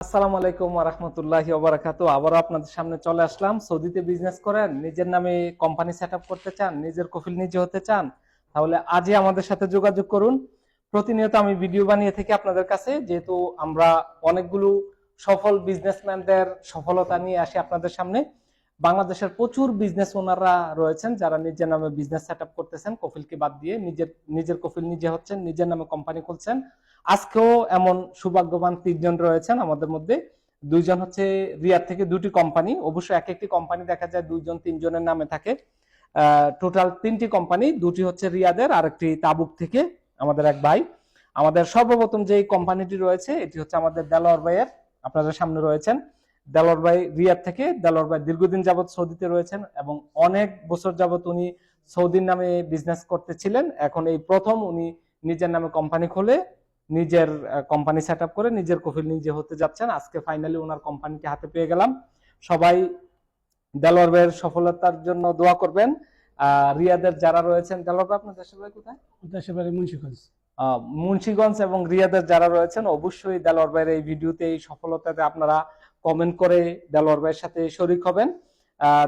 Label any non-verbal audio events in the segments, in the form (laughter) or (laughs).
আসসালামু আলাইকুম রহমতুল্লাহি ওবরাকাতু আবারও আপনাদের সামনে চলে আসলাম। সৌদিতে বিজনেস করেন, নিজের নামে কোম্পানি সেট করতে চান, নিজের কফিল নিজে হতে চান, তাহলে আজই আমাদের সাথে যোগাযোগ করুন। প্রতিনিয়ত আমি ভিডিও বানিয়ে থাকি আপনাদের কাছে, যেহেতু আমরা অনেকগুলো সফল বিজনেসম্যানদের সফলতা নিয়ে আসি আপনাদের সামনে। বাংলাদেশের প্রচুর বিজনেস ওনাররা রয়েছেন, যারা নিজের নামে বিজনেস সেট করতেছেন, কফিলকে বাদ দিয়ে নিজের নিজের কফিল নিজে হচ্ছেন, নিজের নামে কোম্পানি খুলছেন। আজকেও এমন সৌভাগ্যবান তিনজন রয়েছেন আমাদের মধ্যে। দুইজন হচ্ছে রিয়াদ থেকে দুটি কোম্পানি অবশ্য এক একটি কোম্পানি দেখা যায় দুইজন, তিনজনের নামে থাকে। টোটাল তিনটি কোম্পানি দুটি হচ্ছে রিয়াদের আর একটি তাবুক থেকে আমাদের এক ভাই। আমাদের সর্বপ্রথম যে কোম্পানিটি রয়েছে, এটি হচ্ছে আমাদের দেলোয়ার ভাইয়ের, আপনাদের সামনে রয়েছেন। দেলোয়ার ভাই রিয়াদ থেকে। দেলোয়ার ভাই দীর্ঘদিন যাবত সৌদিতে রয়েছেন এবং অনেক বছর যাবত উনি সৌদির নামে বিজনেস করতেছিলেন। এখন এই প্রথম উনি নিজের নামে কোম্পানি খোলে নিজের কোম্পানি সেট করে নিজের কফিল নিজে হতে যাচ্ছেন। আজকে ফাইনালি ওনার কোম্পানিকে হাতে পেয়ে গেলাম। সবাই দেলোয়ার ভাইয়ের সফলতার জন্য দোয়া করবেন। আহ, রিয়াদের যারা রয়েছেন দেলোয়ার ভাই আপনার দেশের ভাই কোথায়? দেশের বাড়ি মুন্সিগঞ্জ। মুন্সিগঞ্জ এবং রিয়াদের যারা রয়েছেন অবশ্যই দেলোয়ার ভাইয়ের এই ভিডিওতে এই সফলতাতে আপনারা কমেন্ট করে দেলোয়ার ভাইয়ের সাথে শরিক হবেন।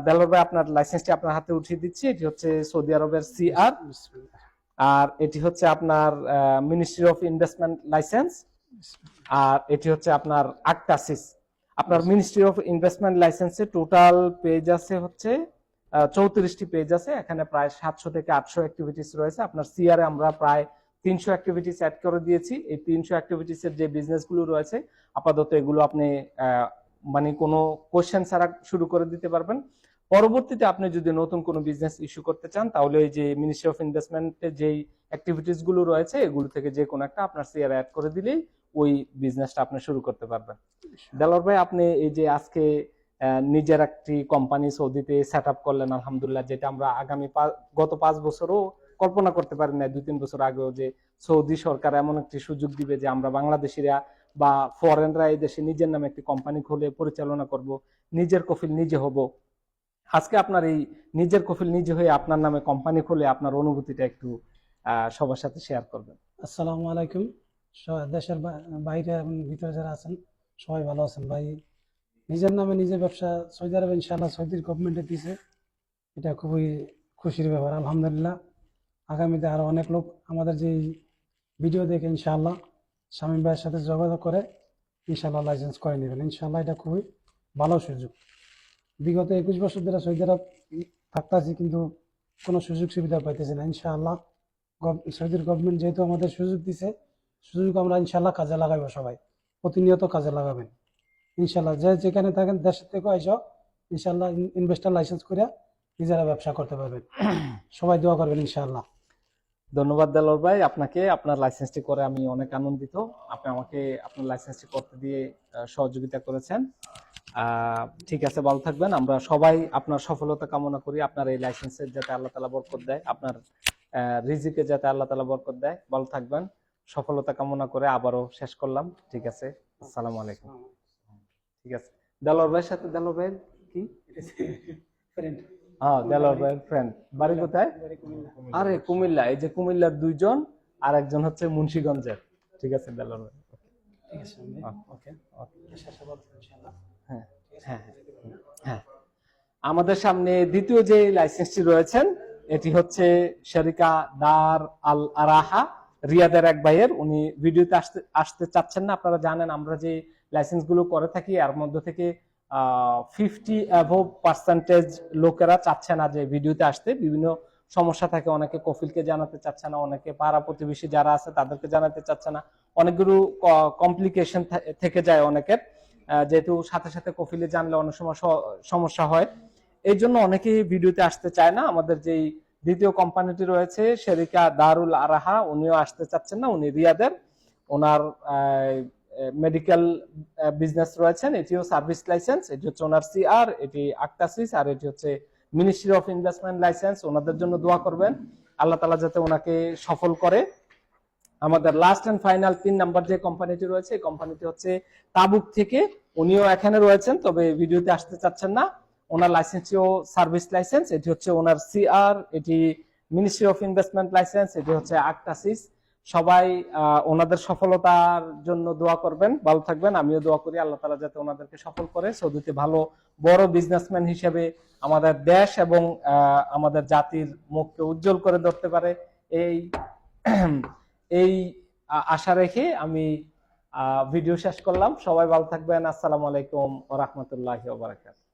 দেলোয়ার ভাই, আপনার লাইসেন্সটি আপনার হাতে উঠিয়ে দিচ্ছি। এটি হচ্ছে সৌদি আরবের সিআর আর আর এটি হচ্ছে আপনার মিনিস্ট্রি অফ ইনভেস্টমেন্ট লাইসেন্স আর এটি হচ্ছে আপনার আক্টাসিস আপনার মিনিস্ট্রি অফ ইনভেস্টমেন্ট লাইসেন্সে টোটাল পেজ আছে হচ্ছে চৌত্রিশটি পেজ আছে। এখানে প্রায় সাতশো থেকে আটশো অ্যাক্টিভিটিস রয়েছে। আপনার সিআর আমরা প্রায় তিনশো অ্যাক্টিভিটিস অ্যাড করে দিয়েছি। এই তিনশো অ্যাক্টিভিটিস এর যে বিজনেসগুলো রয়েছে, আপাতত এগুলো আপনি মানে কোনো কোশ্চেন ছাড়া শুরু করে দিতে পারবেন। পরবর্তীতে আপনি যদি নতুন কোনো বিজনেস ইস্যু করতে চান তাহলে ওই যে মিনিস্ট্রি অফ ইনভেস্টমেন্টের যেই অ্যাক্টিভিটিসগুলো রয়েছে এগুলো থেকে যে কোনো একটা আপনার সিআর অ্যাড করে দিলেই ওই বিজনেসটা আপনি শুরু করতে পারবেন। দেলোয়ার ভাই আপনি এই যে আজকে নিজের একটি কোম্পানি সৌদিতে সেট আপ করলেন আলহামদুলিল্লাহ যেটা আমরা আগামী গত পাঁচ বছরও কল্পনা করতে পারি না দুই তিন বছর আগেও যে সৌদি সরকার এমন একটি সুযোগ দিবে যে আমরা বাংলাদেশিরা বা ফরেনরা এই দেশে নিজের নামে একটি কোম্পানি খুলে পরিচালনা করব, নিজের কফিল নিজে হব। আজকে আপনার এই নিজের কফিল নিজে হয়ে আপনার নামে কোম্পানি খুলে আপনার অনুভূতিটা একটু সবার সাথে শেয়ার করবেন। আসসালামু আলাইকুম। দেশের বাইরে এবং ভিতরে যারা আছেন, সবাই ভালো আছেন। ভাই, নিজের নামে নিজের ব্যবসা, সৌদি আরব ইনশাআল্লাহ সৌদির গভর্নমেন্টে দিছে। এটা খুবই খুশির ব্যাপার, আলহামদুলিল্লাহ। আগামীতে আরও অনেক লোক আমাদের যে ভিডিও দেখে ইনশাআল্লাহ। স্বামী ভাইয়ের সাথে যোগাযোগ করে ইনশাল্লাহ লাইসেন্স করে নেবেন। ইনশাল্লাহ এটা খুবই ভালো সুযোগ। বিগত একুশ বছর ধরে সৌদি আরব থাকতেছি কিন্তু কোনো সুযোগ সুবিধা পাইতেছি না। ইনশাআল্লাহ সৌদির গভর্নমেন্ট যেহেতু আমাদের সুযোগ দিছে, সুযোগ আমরা ইনশাল্লাহ কাজে লাগাবো সবাই। প্রতিনিয়ত কাজে লাগাবেন। ইনশাল্লাহ যে যেখানে থাকেন, দেশের থেকে আইসো ইনশাল্লাহ ইনভেস্টার লাইসেন্স করে নিজেরা ব্যবসা করতে পারবেন। সবাই দোয়া করবেন ইনশাল্লাহ ধন্যবাদ দেলোর ভাই আপনাকে আপনার লাইসেন্সটি করে আমি অনেক আনন্দিত। আপনি আমাকে আপনার লাইসেন্সটি করতে দিয়ে সহযোগিতা করেছেন। ঠিক আছে ভালো থাকবেন। আমরা সবাই আপনার সফলতা কামনা করি আপনার এই লাইসেন্সের যাতে আল্লাহ তালা বরকত দেয় আপনার রিজিকে যাতে আল্লাহ তালা বরকত দেয়। ভালো থাকবেন সফলতা কামনা করে আবারও শেষ করলাম। ঠিক আছে আসসালামু আলাইকুম। ঠিক আছে। দেলোর ভাইয়ের সাথে দেলোর ভাইয়ের কি? (laughs) হ্যাঁ ফ্রেন্ড। বাড়ি কোথায়? আরে কুমিল্লা। এই যে কুমিল্লার দুইজন আর একজন হচ্ছে মুন্সিগঞ্জের। ঠিক আছে ভাই ঠিক আছে ওকে হ্যাঁ হ্যাঁ হ্যাঁ, হ্যাঁ। আমাদের সামনে দ্বিতীয় যে লাইসেন্সটি রয়েছেন এটি হচ্ছে শরিকা দার আল আরাহা রিয়াদের এক ভাইয়ের। উনি ভিডিওতে আসতে আসতে চাচ্ছেন না আপনারা জানেন আমরা যে লাইসেন্সগুলো করে থাকি এর মধ্যে থেকে ফিফটি অ্যাভোভ পার্সেন্টেজ লোকেরা চাচ্ছে না যে ভিডিওতে আসতে। বিভিন্ন সমস্যা থাকে, অনেকে কফিলকে জানাতে চাচ্ছে না, অনেকে পাড়া প্রতিবেশী যারা আছে তাদেরকে জানাতে চাচ্ছে না। অনেকগুলো কমপ্লিকেশন থেকে যায় অনেকের। যেহেতু সাথে সাথে কফিলে জানলে অনেক সময় সমস্যা হয়। এই জন্য অনেকেই ভিডিওতে আসতে চায় না। আমাদের যেই দ্বিতীয় কোম্পানিটি রয়েছে শেরিকা দারুল আরাহা, উনিও আসতে চাচ্ছেন না, উনি রিয়াদের। ওনার মেডিকেল বিজনেস রয়েছেন এটিও সার্ভিস লাইসেন্স এটি হচ্ছে ওনার সিআর এটি আক্তাসিস আর এটি হচ্ছে মিনিস্ট্রি অফ ইনভেস্টমেন্ট লাইসেন্স ওনাদের জন্য দোয়া করবেন। আল্লাহ তালা যাতে ওনাকে সফল করে। আমাদের লাস্ট এন্ড ফাইনাল তিন নাম্বার যে কোম্পানিটি রয়েছে, এই কোম্পানিটি হচ্ছে তাবুক থেকে। উনিও এখানে রয়েছেন, তবে ভিডিওতে আসতে চাচ্ছেন না। ওনার লাইসেন্সটিও সার্ভিস লাইসেন্স এটি হচ্ছে ওনার সিআর এটি মিনিস্ট্রি অফ ইনভেস্টমেন্ট লাইসেন্স এটি হচ্ছে আক্টাসিস সবাই ওনাদের সফলতার জন্য দোয়া করবেন, ভালো থাকবেন। আমিও দোয়া করি আল্লাহ তালা যাতে ওনাদেরকে সফল করে। সৌদিতে ভালো, বড় বিজনেসম্যান হিসেবে আমাদের দেশ এবং আমাদের জাতির মুখকে উজ্জ্বল করে ধরতে পারে। এই এই আশা রেখে আমি ভিডিও শেষ করলাম। সবাই ভালো থাকবেন। আসসালামু আলাইকুম রহমতুল্লাহ বারাকাত